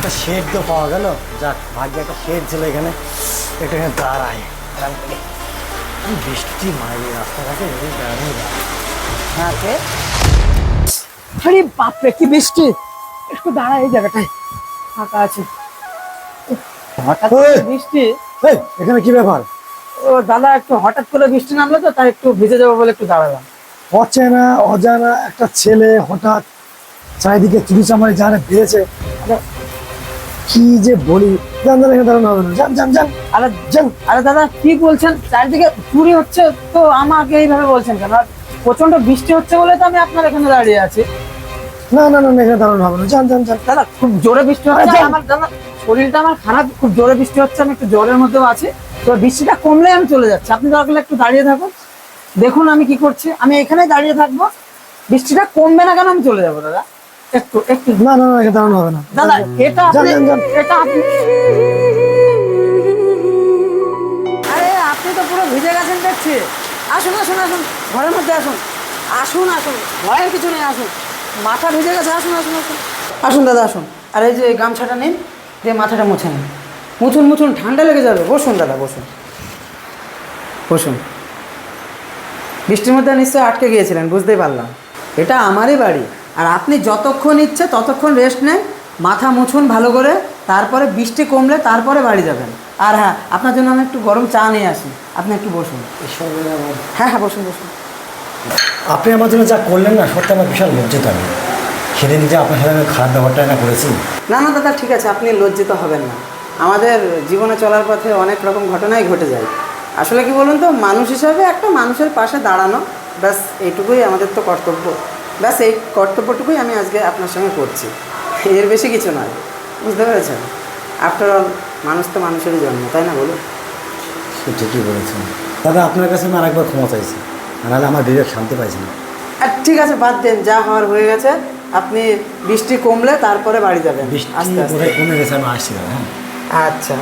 একটা শেড তো পাওয়া গেল। যাক ভাগ্যে একটা শেড ছিল এখানে। একটু এখানে দাঁড়ায়। আরাম করে বৃষ্টি মারি রাস্তাঘাটে যায়। হ্যাঁ কে? আরে বাপরে কি বৃষ্টি? একটু দাঁড়া এই জায়গাটায়। ফাঁকা আছে। হঠাৎ! বৃষ্টি। এখানে কি ব্যাপার? ও দাদা একটু হঠাৎ করে বৃষ্টি নামলো তো তাই একটু ভিজে যাব বলে একটু দাঁড়ালাম। অচেনা অজানা একটা ছেলে হঠাৎ চারিদিকে চুরি চামারি যারা বেড়েছে কি যে বলি? এখানে দাঁড়ানো হবে না যান যান যান। আরে যান। আরে দাদা কি বলছেন? চারিদিকে চুরি হচ্ছে তো আমাকে এইভাবে বলছেন কেন? আর প্রচণ্ড বৃষ্টি হচ্ছে বলে তো আমি আপনার এখানে দাঁড়িয়ে আছি। না না না না, এখানে দাঁড়ানো হবে না। যান যান যান। দাদা খুব জোরে বৃষ্টি হচ্ছে। আমার দাদা শরীরটা আমার খারাপ খুব জোরে বৃষ্টি হচ্ছে। আমি একটু জ্বরের মধ্যেও আছি। তো বৃষ্টিটা কমলে আমি চলে যাচ্ছি। আপনি দরকার একটু দাঁড়িয়ে থাকুন। দেখুন আমি কি করছি। আমি এখানেই দাঁড়িয়ে থাকব। বৃষ্টিটা কমবে না কেন আমি চলে যাব দাদা? একটু একটু। না না না দাঁড়ানো হবে না। দাদা এটা আপনি আরে আপনি তো পুরো ভিজে গেছেন দেখছি। আসুন আসুন আসুন ঘরের মধ্যে আসুন। আসুন আসুন ভয়ের কিছু নেই আসুন। মাথা ভিজে গেছে আসুন আসুন আসুন। আসুন দাদা আসুন। আর এই যে গামছাটা নিন দিয়ে মাথাটা মুছে নিন। মুছুন মুছুন ঠান্ডা লেগে যাবে। বসুন দাদা বসুন। বসুন। বৃষ্টির মধ্যে নিশ্চয়ই আটকে গিয়েছিলেন বুঝতেই পারলাম। এটা আমারই বাড়ি। আর আপনি যতক্ষণ ইচ্ছে ততক্ষণ রেস্ট নেন মাথা মুছুন ভালো করে তারপরে বৃষ্টি কমলে তারপরে বাড়ি যাবেন। আর হ্যাঁ আপনার জন্য আমি একটু গরম চা নিয়ে আসি। আপনি একটু বসুন। হ্যাঁ হ্যাঁ বসুন বসুন। আপনি আমার জন্য যা করলেন না সত্যি আমার বিশাল লজ্জিত আমি। সেদিন যে আপনার সাথে আমি খারাপ ব্যাপারটা না করেছি। না না দাদা ঠিক আছে আপনি লজ্জিত হবেন না। আমাদের জীবনে চলার পথে অনেক রকম ঘটনাই ঘটে যায়। আসলে কি বলুন তো মানুষ হিসাবে একটা মানুষের পাশে দাঁড়ানো ব্যাস এইটুকুই আমাদের তো কর্তব্য। ব্যাস এই কর্তব্যটুকুই আমি আজকে আপনার সঙ্গে করছি। এর বেশি কিছু নয় বুঝতে পেরেছেন? আফটার অল মানুষ তো মানুষেরই জন্ম তাই না বলুন? সে ঠিকই বলেছেন। দাদা আপনার কাছে আমি আরেকবার ক্ষমা চাইছি। নাহলে আমার বিবেক শান্তি পাইছি না। আর ঠিক আছে বাদ দেন যা হওয়ার হয়ে গেছে। আপনি বৃষ্টি কমলে তারপরে বাড়ি যাবেন। বৃষ্টি আস্তে আস্তে। কমে গেছে আমি আসছি দাদা হ্যাঁ। আচ্ছা।